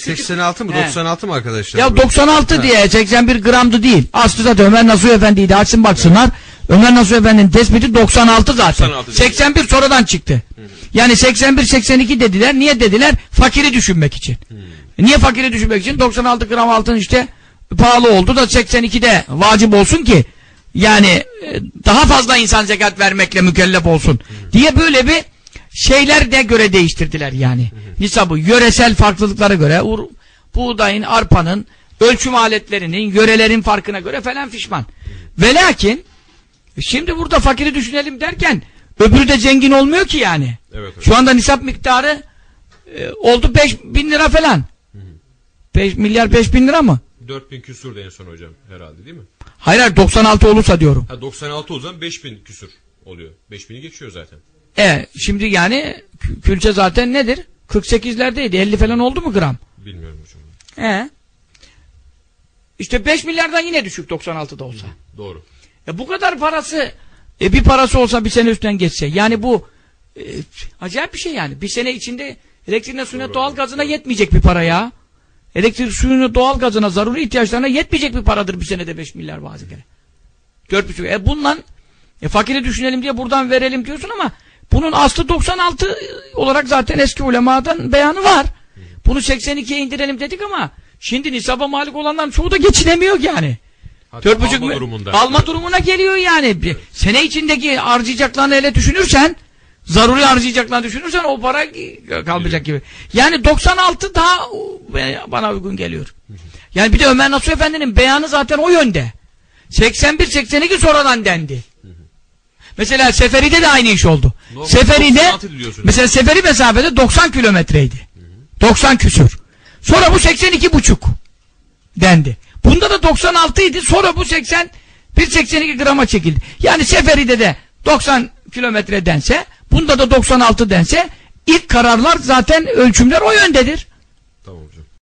86 mı He. 96 mı arkadaşlar? Ya bu? 96 Ha. diye 81 gramdı değil. Aslı zaten Ömer Nasuh Efendi'ydi. Açsın baksınlar. Ömer Nasuh Efendi'nin tespiti 96 zaten. 96 81 sonradan çıktı. Yani 81 82 dediler. Niye dediler? Fakiri düşünmek için. Niye fakiri düşünmek için? 96 gram altın işte pahalı oldu da 82'de vacip olsun ki yani e, daha fazla insan zekat vermekle mükellef olsun diye böyle bir şeyler de göre değiştirdiler yani. Nisabı yöresel farklılıklara göre buğdayın, arpanın, ölçüm aletlerinin, yörelerin farkına göre falan fişman. Ve lakin şimdi burada fakiri düşünelim derken öbürü de zengin olmuyor ki yani. Evet hocam. Şu anda nisap miktarı e, oldu 5 bin lira falan. 5 milyar 5 bin lira mı? 4000 küsur da en son hocam herhalde değil mi? Hayır hayır 96 olursa diyorum. Ha 96 o zaman 5000 küsur oluyor. 5000'i geçiyor zaten. E şimdi yani kü- külçe zaten nedir? 48'lerdeydi 50 falan oldu mu gram? Bilmiyorum hocam. E. İşte 5 milyardan yine düşük 96'da olsa. Doğru. E bu kadar parası e bir parası olsa bir sene üstten geçse. Yani bu e, acayip bir şey yani. Bir sene içinde elektriğine, suyuna, doğal gazına yetmeyecek bir para ya. Elektrik, suyuna, doğal gazına, zaruri ihtiyaçlarına yetmeyecek bir paradır bir senede 5 milyar bazı kere. 4,5. E bundan e, fakiri düşünelim diye buradan verelim diyorsun ama bunun aslı 96 olarak zaten eski ulemadan beyanı var. Bunu 82'ye indirelim dedik ama şimdi nisaba malik olanların çoğu da geçinemiyor yani. Hatta alma mi- durumunda. Alma durumuna geliyor yani. Bir Sene içindeki harcayacaklarını hele düşünürsen zaruri harcayacaklarını düşünürsen o para kalmayacak gibi. Yani 96 daha bana uygun geliyor. Yani bir de Ömer Nasuh Efendi'nin beyanı zaten o yönde. 81-82 sonradan dendi. Mesela Seferi'de de aynı iş oldu. Normal Seferi'de 96 diyorsunuz. mesela Seferi mesafede 90 kilometreydi. 90 küsur. Sonra bu 82 buçuk dendi. Bunda da 96 idi. Sonra bu 80 1.82 grama çekildi. Yani Seferi'de de 90 kilometre dense bunda da 96 dense ilk kararlar zaten ölçümler o yöndedir.